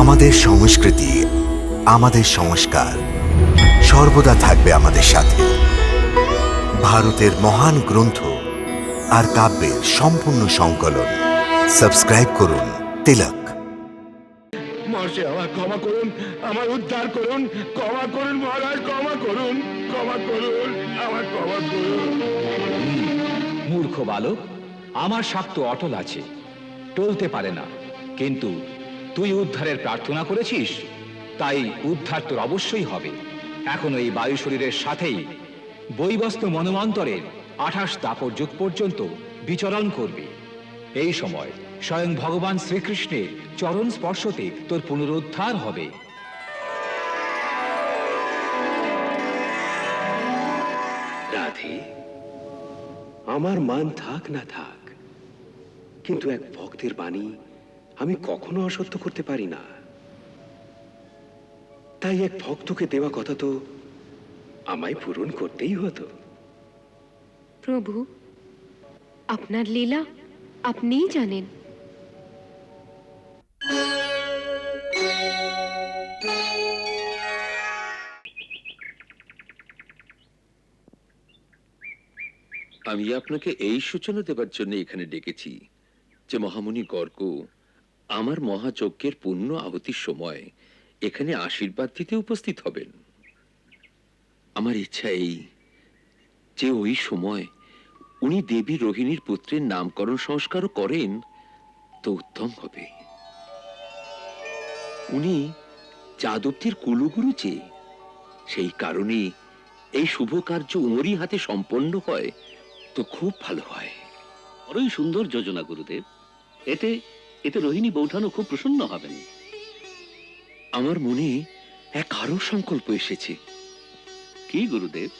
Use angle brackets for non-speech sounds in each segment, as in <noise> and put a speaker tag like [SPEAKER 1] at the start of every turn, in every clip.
[SPEAKER 1] আমাদের সংস্কৃতি আমাদের সংস্কার সর্বদা থাকবে আমাদের সাথে। ভারতের মহান গ্রন্থ আর কাব্যের সম্পূর্ণ সংকলন। সাবস্ক্রাইব করুন তিলক।
[SPEAKER 2] মহাশয় আমার ক্ষমা করুন আমার উদ্ধার করুন ক্ষমা করুন মহারাজ ক্ষমা করুন ক্ষমা করুন আমার ক্ষমা করুন।
[SPEAKER 3] মূর্খ বালক আমার শাক্ত অটল আছে টলতে পারে না কিন্তু তুই উদ্ধারের প্রার্থনা করেছিস? তাই উদ্ধার তোর অবশ্যই হবে। এখন এই বায়ু শরীরের সাথেই। বৈবস্ত মনমন্তরের আঠাশ দাপর যুগ পর্যন্ত বিচরণ করবি। এই সময় স্বয়ং ভগবান শ্রীকৃষ্ণের চরণ স্পর্শতে তোর পুনরুদ্ধার হবে।
[SPEAKER 4] রাধে, আমার মান থাক না থাক, কিন্তু এক ভক্তের বাণী আমি কখনো অসত্য করতে পারি না। তাই এক ভক্তকে দেওয়া কথা তো আমায় পূরণ করতেই হতো।
[SPEAKER 5] প্রভু আপনার লীলা আপনিই জানেন।
[SPEAKER 6] আমি আপনাকে এই সূচনা দেবার জন্য এখানে ডেকেছি যে মহামুনি গর্গ আমার মহাযজ্ঞের পূর্ণ আহুতির সময় এখানে আশীর্বাদ দিতে উপস্থিত হবেন। আমার ইচ্ছা এই যে ওই সময় উনি দেবী রোহিণীর পুত্রের নামকরণ সংস্কারও করেন, তো উত্তম হবে। উনি যাদবটির কুলগুরু যে, সেই কারণে এই শুভ কার্য উমরই হাতে সম্পন্ন হয়, তো খুব ভালো হয়।
[SPEAKER 7] বড়ই সুন্দর যোজনা, গুরুদেব। এতে এতে রোহিণী বৌঠানও খুব প্রসন্ন হবেন।
[SPEAKER 6] আমার মনে এক আরও সংকল্প এসেছে।
[SPEAKER 7] কি গুরুদেব?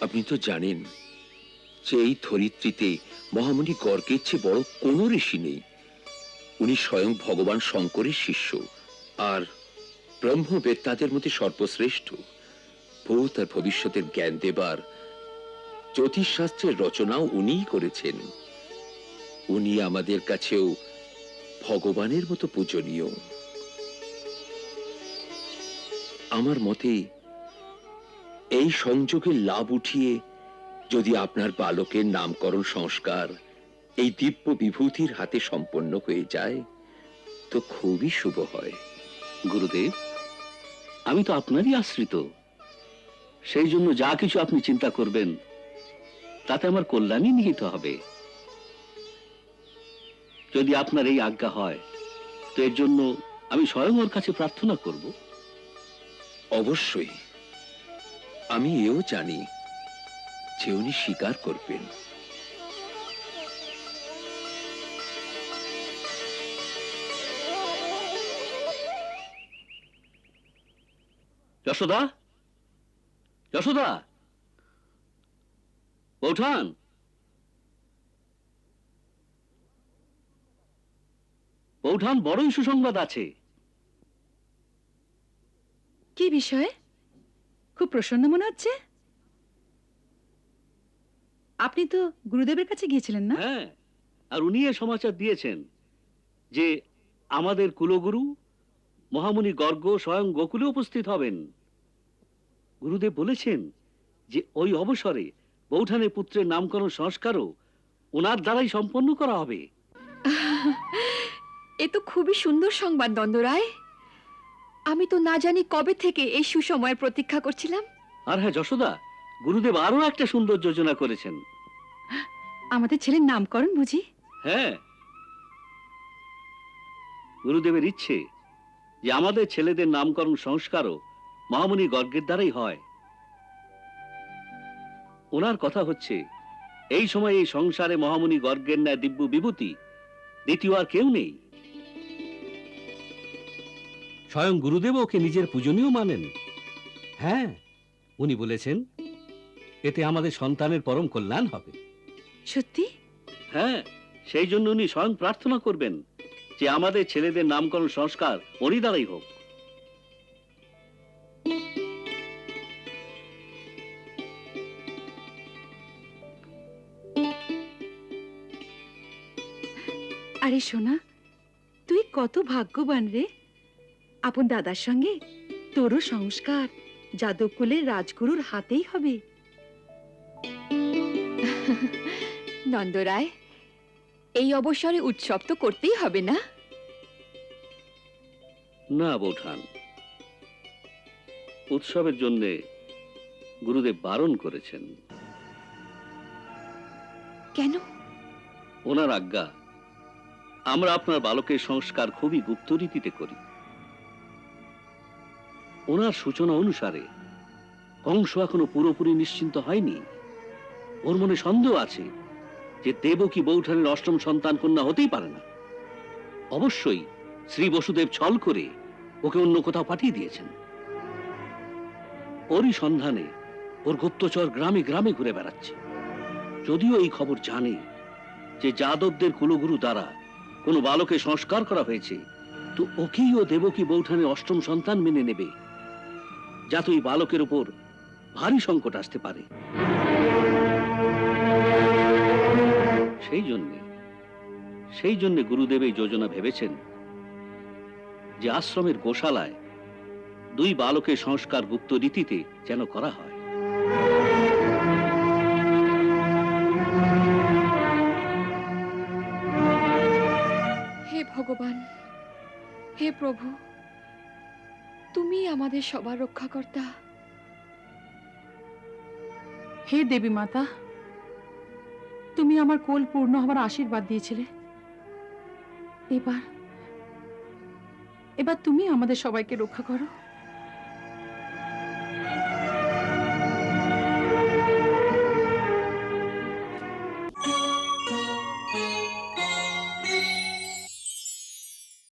[SPEAKER 6] আপনি তো জানেন যে এই ধরিত্রীতে মহামুনি গর্গের চেয়ে বড় কোনো ঋষি নেই। উনি স্বয়ং ভগবান শঙ্করের শিষ্য আর ব্রহ্মবেদ তাদের মধ্যে সর্বশ্রেষ্ঠ। ভূত আর ভবিষ্যতের জ্ঞান দেবার জ্যোতিষশাস্ত্রের রচনাও উনিই করেছেন। উনি আমাদের কাছেও ভগবানের মতো পূজনীয়। আমার মতে, এই সংযোগের লাভ উঠিয়ে যদি আপনার বালকের নামকরণ সংস্কার এই দিব্য বিভূতির হাতে সম্পন্ন হয়ে যায়, তো খুবই শুভ হয়।
[SPEAKER 7] গুরুদেব, আমি তো আপনারই আশ্রিত। সেই জন্য যা কিছু আপনি চিন্তা করবেন, তাতে আমার কল্যাণই নিহিত হবে। যদি আপনার এই আজ্ঞা হয় তো এর জন্য আমি স্বয়ং ওর কাছে প্রার্থনা করব।
[SPEAKER 6] অবশ্যই। আমি এও জানি যে উনি স্বীকার করবেন।
[SPEAKER 7] যশোদা? যশোদা? বৌঠান বৌঠান বড়ই সুসংবাদ আছে।
[SPEAKER 8] কি বিষয়ে? খুব প্রসন্ন মনে হচ্ছে। আপনি তো গুরুদেবের কাছে গিয়েছিলেন না?
[SPEAKER 7] হ্যাঁ আর উনি এ সমাচার দিয়েছেন যে আমাদের কুলগুরু মহামুনি গর্গ স্বয়ং গোকুলে উপস্থিত হবেন। গুরুদেব বলেছেন যে ওই অবসরে বৌঠানের পুত্রের নামকরণ সংস্কারও ওনার দ্বারাই সম্পন্ন করা হবে। <laughs>
[SPEAKER 5] এ তো খুবই সুন্দর সংবাদ দ্বন্দ্বরায় আমি তো না জানি কবে থেকে এই সুসময়ের প্রতীক্ষা করছিলাম।
[SPEAKER 7] আর হ্যাঁ যশোদা গুরুদেব আরও একটা সুন্দর যোজনা করেছেন।
[SPEAKER 8] আমাদের ছেলের নামকরণ বুঝি?
[SPEAKER 7] হ্যাঁ। গুরুদেবের ইচ্ছে যে আমাদের ছেলেদের নামকরণ সংস্কারও মহামুনি গর্গের দ্বারাই হয়। ওনার কথা হচ্ছে এই সময় এই সংসারে মহামুনি গর্গের ন্যায় দিব্য বিভূতি দ্বিতীয় আর কেউ নেই। স্বয়ং গুরুদেব ওকে নিজের পূজনীয় মানেন। হ্যাঁ উনি বলেছেন এতে আমাদের সন্তানের পরম কল্যাণ হবে।
[SPEAKER 8] সত্যি?
[SPEAKER 7] হ্যাঁ সেই জন্য উনি স্বয়ং প্রার্থনা করবেন যে আমাদের ছেলেদের নামকরণ সংস্কার ওরই দ্বারাই হোক।
[SPEAKER 8] আরে সোনা তুই কত ভাগ্যবান রে। আপন দাদার সঙ্গে? তোরও সংস্কার। যাদবকুলের রাজগুরুর হাতেই হবে।
[SPEAKER 5] নন্দরায় এই অবসরে উৎসব তো করতেই হবে না?
[SPEAKER 7] না বৌঠান। উৎসবের জন্যে গুরুদেব বারণ করেছেন।
[SPEAKER 5] কেন?
[SPEAKER 7] ওনার আজ্ঞা আমরা আপনার বালকের সংস্কার খুবই গুপ্ত রীতিতে করি। ওনার সূচনা অনুসারে, কংস এখনও পুরোপুরি নিশ্চিন্ত হয়নি। ওর মনে সন্দেহ আছে যে দেবকী বৌঠানের অষ্টম সন্তান কন্যা হতেই পারে না। অবশ্যই শ্রী বসুদেব ছল করে ওকে অন্য কোথাও পাঠিয়ে দিয়েছেন। ওরই সন্ধানে ওর গুপ্তচর গ্রামে গ্রামে ঘুরে বেড়াচ্ছে। যদিও এই খবর জানে যে যাদবদের কুলগুরু দ্বারা কোনো বালকে সংস্কার করা হয়েছে, তো ওকেই ও দেবকী বৌঠানের অষ্টম সন্তান মেনে নেবে যাতে ওই বালকের উপর ভারী সংকট আসতে পারে। সেই জন্যে সেই জন্যে গুরুদেব এই যোজনা ভেবেছেন যে আশ্রমের গোশালায় দুই বালকের সংস্কার গুপ্ত রীতিতে যেন করা হয়।
[SPEAKER 5] হে ভগবান, হে প্রভু তুমি আমাদের সবার রক্ষাকর্তা।
[SPEAKER 8] হে দেবী মাতা, তুমি আমার কোল পূর্ণ হবার আশীর্বাদ দিয়েছিলে। এবার এবার তুমি আমাদের সবাইকে রক্ষা করো।